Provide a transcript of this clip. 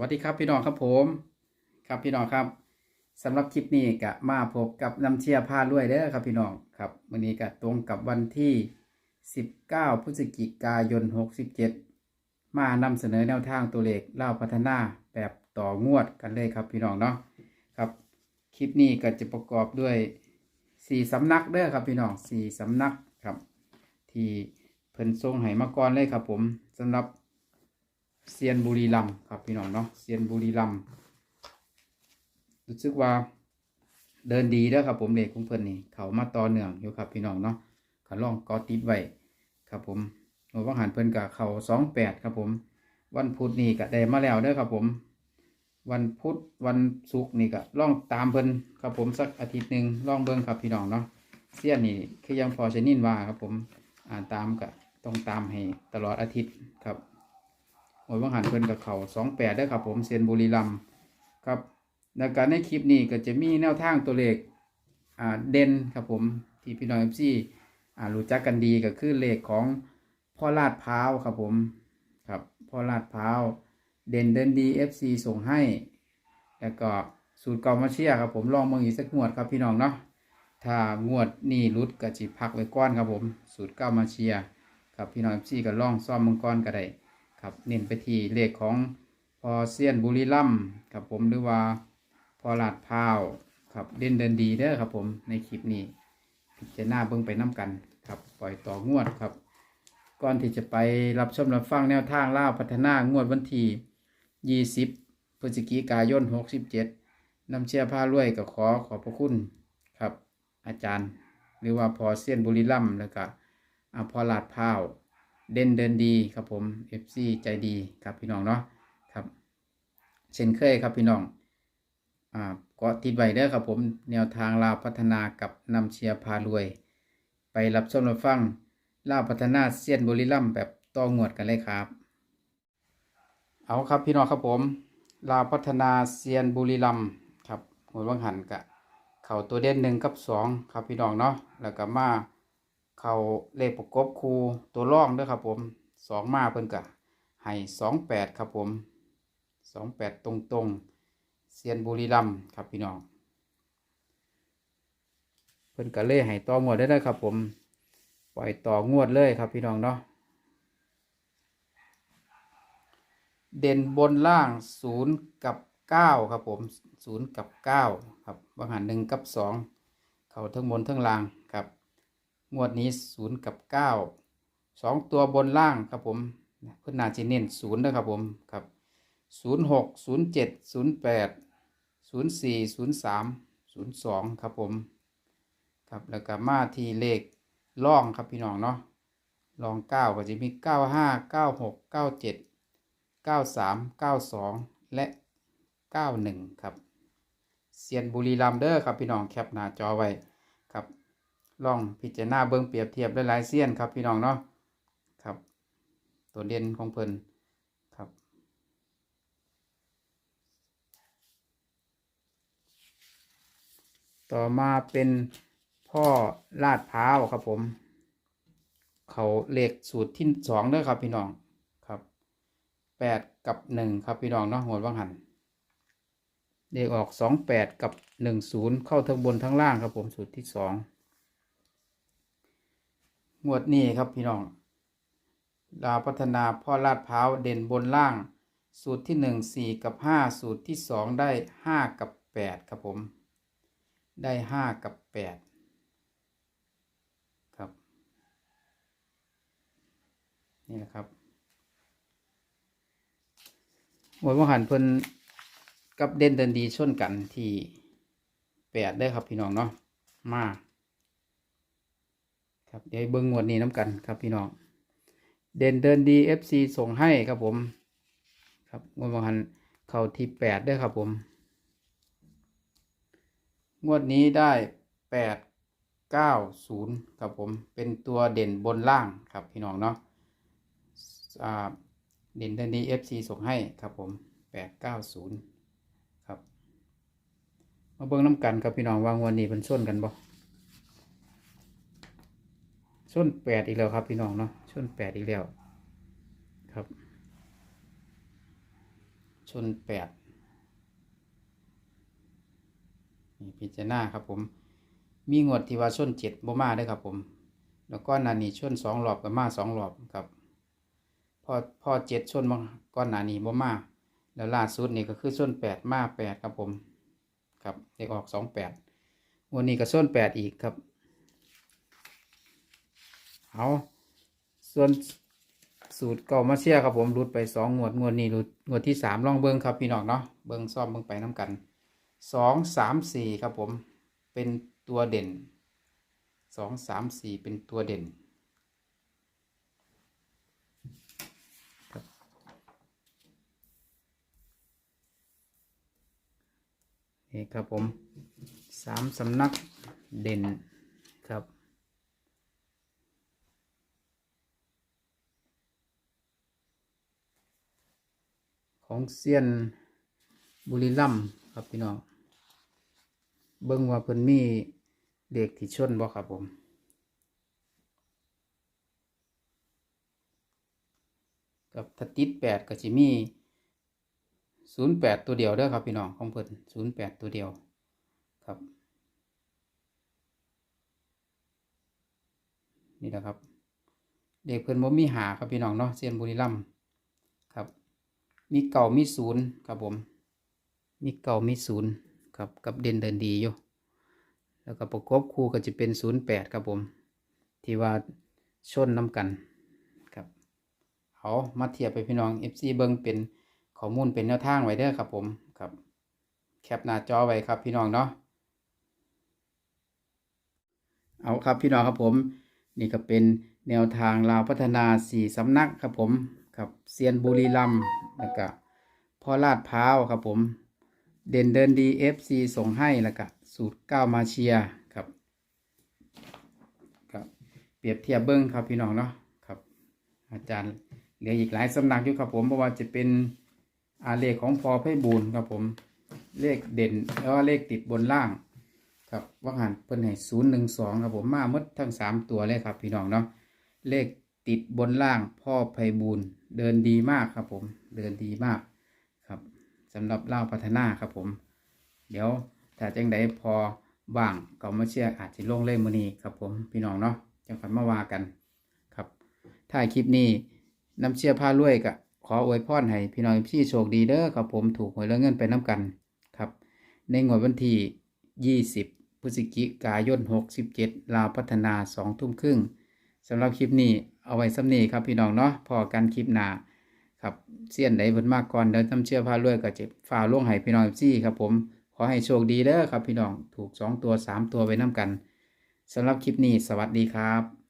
วัสดีครับพี่น้องครับผม ครับพี่น้องครับสำหรับคลิปนี้ก็มาพบกับน้ำเชียร์พาลุยเด้อครับพี่น้องครับวันนี้ก็ตรงกับวันที่ 19 พฤศจิกายน 67 มานำเสนอแนวทางตัวเลขเล่าพัฒนาแบบต่องวดกันเลยครับพี่น้องเนาะครับคลิปนี้ก็จะประกอบด้วย 4สำนักเด้อครับพี่น้อง4สำนักครับ ที่เพิ่นทรงให้มาก่อนเลยครับผมสำหรับ เซียนบุรีรัมครับพี่น้องเนาะเซียนบุรีรัมรู้สึกว่าเดินดีแล้วครับผมเลขของเพิ่นนี่เขามาต่อเนื่องอยู่ครับพี่น้องเนาะเขาลองกอติดไว้ครับผมหน่วยวังหันเพิ่นกับเขาสองแปดครับผม วันพุธนี่ก็ได้มาแล้วเด้อครับผม วันพุธวันศุกร์นี่ก็ล่องตามเพิ่นครับผมสักอาทิตย์หนึ่งล่องเบิ่งครับพี่น้องเนาะเซียนนี่คือยังพอชนินว่าครับผมอ่านตามก็ต้องตามให้ตลอดอาทิตย์ครับ หวยวังหันเพิ่นกับเขาสองแปดได้ครับผมเซียนบุรีรัมครับในการในคลิปนี้ก็จะมีแนวทางตัวเลขอ่าเด่นครับผมที่พี่น้องเอฟซีอ่ารู้จักกันดีก็คือเลขของพ่อลาดพร้าวครับผมครับพ่อลาดพร้าวเด่นเดินดีเอฟซีส่งให้ แล้วก็สูตรเก่ามาเชียครับผมลองมืองอีกสักงวดครับพี่น้องเนาะถ้างวดนี่รุดก็จิพักไว้ก้อนครับผม สูตรเก้ามาเชียครับพี่น้องเอฟซีก็ลองซ่อมมังกรก็ได้ ครับเน้นไปที่เลขของพอเซียนบุรีรัมครับผมหรือว่าพอลาดพาวครับเด่นเดินดีเด้อครับผมในคลิปนี้ พิจารณาเบิ่งไปน้กันครับปล่อยต่องวดครับ ก่อนที่จะไปรับชมรับฟังแนวทางล่าพัฒนางวดวันที่20พฤศจิกายน 67นำเชียร์ผ้ารวยก็ขอขอบพระคุณครับ อาจารย์ หรือว่าพอเซียนบุรีรัมแล้วก็อพอลาดพาว เด่นเดินดีครับผม FC ใจดีครับพี่น้องเนาะครับเช่นเคยครับพี่น้องอ่าก็ติดไว้เด้อครับผมแนวทางลาวพัฒนากับนำเชียร์พารวย ไปรับชมรับฟังลาวพัฒนาเซียนบุรีรัมแบบต่องวดกันเลยครับ เอาครับพี่น้องครับผม ลาวพัฒนาเซียนบุรีรัมครับหัววังหันกะเข่าตัวเด่นหนึ่งกับสองครับพี่น้องเนาะแล้วก็มา เขาเลขประกบคูตัวร่องด้วยครับผมสองมาเพิ่นกะให้สองแปดครับผมสองแปดตรงตรงๆเซียนบุรีรัมครับพี่น้องเพิ่นกะเล่ให้ต่องวดได้เลยครับผมปล่อยต่องวดเลยครับพี่น้องเนาะเด่นบนล่างศูนย์กับเก้าครับผมศูนย์กับเก้าครับบางหันหนึ่งกับสองเขาทั้งบนทั้งล่าง งวดนี้ศูนย์กับเก้าสองตัวบนล่างครับผมเพื่อนนาจีเน้นศูนย์นะครับผมครับศูนย์หกศูนย์เจ็ดศูนย์แปดศูนย์สี่ศูนย์สามศูนย์สองครับผมครับแล้วก็มาที่เลขล่องครับพี่น้องเนาะลองเก้าก็จะมีเก้าห้าเก้าหกเก้าเจ็ดเก้าสามเก้าสองและเก้าหนึ่งครับเซียนบุรีรัมย์เด้อครับพี่น้องแคปหน้าจอไว้ครับ ลองพิจารณาเบิ่งเปรียบเทียบหลายๆเซียนครับพี่น้องเนาะครับ ตัวเด่นของเพิ่นครับ ต่อมาเป็นพ่อลาดพร้าวครับผม เขาเลขสูตรที่สองเด้อครับพี่น้องครับแปดกับหนึ่งครับพี่น้องเนาะหัววังหันเลขออกสองแปดกับหนึ่งศูนย์เข้าทั้งบนทั้งล่างครับผมสูตรที่สอง งวดนี้ครับพี่น้องดาวพัฒนาพ่อลาดพร้าวเด่นบนล่าง สูตรที่หนึ่งสี่กับห้าสูตรที่สองได้ห้ากับแปดครับผม ได้ห้ากับแปดครับ นี่แหละครับหวยมหันเพิ่นกับเด่นเดินดีชนกันที่แปดได้ครับพี่น้องเนาะมา ครับเดี๋ยวเบิ้งงวดนี้น้ำกันครับพี่น้องเด่นเดินดี FC ส่งให้ครับผม ครับงวดบางหันเข้าที่แปดด้วยครับผม งวดนี้ได้แปดเก้าศูนย์ครับผมเป็นตัวเด่นบนล่างครับพี่น้องเนาะเด่นเดินดี FC ส่งให้ครับผมแปดเก้าศูนย์ครับ มาเบิ้งน้ำกันครับพี่น้องวางวันนี้เป็นส้นกันบ่ ส้นแปดอีกแล้วครับพี่น้องเนาะส้นแปดอีกแล้วครับชนแปดนี่พิจารณาครับผม มีงวดที่ว่าชนเจ็ดบ่มาเด้อครับผม แล้วก็นานี้ชนสองรอบกับมาสองรอบครับพอพอเจ็ดชนมาก้อนหนานี้บ่มาแล้วล่าสุดนี่ก็คือส้นแปดมาแปดครับผม ครับเลขออกสองแปดวันนี้ก็ส้นแปดอีกครับ เอาส่วนสูตรเก่ามาเชียร์ครับผมรุดไปสองงวดงวดนี้รุดงวดที่สามลองเบิ้งครับพี่น้องเนาะเบิ้งซ่อมเบิ้งไปน้ำกันสองสามสี่ครับผมเป็นตัวเด่นสองสามสี่เป็นตัวเด่นนี่ครับผมสามสำนักเด่นครับ ของเซียนบุรีรัมครับพี่น้องเบิ้งว่าเพิ่นมีเด็กที่ชนบ่ครับผมกับถ้าติดแปดก็จะมีศูนย์แปดตัวเดียวเด้อครับพี่น้องของเพิ่นศูนย์แปดตัวเดียวครับ นี่แหละครับ เด็กเพิ่นบ่มีหาครับพี่น้องเนาะเซียนบุรีรัมย์ มีเก่ามีศูนย์ครับผม มีเก่ามีศูนย์ครับกับเด่นเดินดีอยู่ แล้วก็ประกบคู่ก็จะเป็นศูนย์แปดครับผม ที่ว่าชนน้ำกันครับเอามาเทียบไปพี่น้อง FC เบิงเป็นข้อมูลเป็นแนวทางไว้เด้อครับผมครับ แคปหน้าจอไว้ครับพี่น้องเนาะเอาครับพี่น้องครับผม นี่ก็เป็นแนวทางลาวพัฒนาสี่สำนักครับผม ครับเซียนบุรีรัมแล้วก็พ่อลาดพร้าวครับผม เด่นเดินดี FC ส่งให้แล้วก็สูตรก้ามาเชียครับครับ เปรียบเทียบเบิ้งครับพี่น้องเนาะครับ อาจารย์เหลืออีกหลายสำนักอยู่ครับผมเพราะว่าจะเป็นอาเลขของพอไพบูลครับผม เลขเด่นแล้วก็เลขติดบนล่าง ครับว่าหันเพิ่นให้ศูนย์หนึ่งสองครับผมมาหมดทั้งสามตัวเลยครับพี่น้องเนาะเลขติดบนล่างพ่อไพบูล เดินดีมากครับผม เดินดีมากครับสำหรับเล่าวพัฒนาครับผม เดี๋ยวถ้าจังใดพอว่างก็มาเชื่ออาจจะลงเล่มมือนี้ครับผมพี่น้องเนาะจังฝันมาว่ากันครับถ้าคลิปนี้น้ำเชื่อผ้ารวยกะขออวยพรให้พี่น้องพี่โชคดีเด้อครับผมถูกหวยแล้วเงินไปน้ำกันครับ ในงวดวันที่ 20 พฤศจิกายน 67 ลาวพัฒนา 2 ทุ่มครึ่งสำหรับคลิปนี้ เอาไว้สำนีครับพี่น้องเนาะพอกันคลิปหนาครับเสี้ยนไหนเพิ่นมากก่อนเดี๋ยวน้ำเชื่อพารวยก็จะฝ่าล่วงให้พี่น้องซี่ครับผมขอให้โชคดีเด้อครับพี่น้องถูก 2 ตัว 3 ตัวไปน้ำกันสำหรับคลิปนี้สวัสดีครับ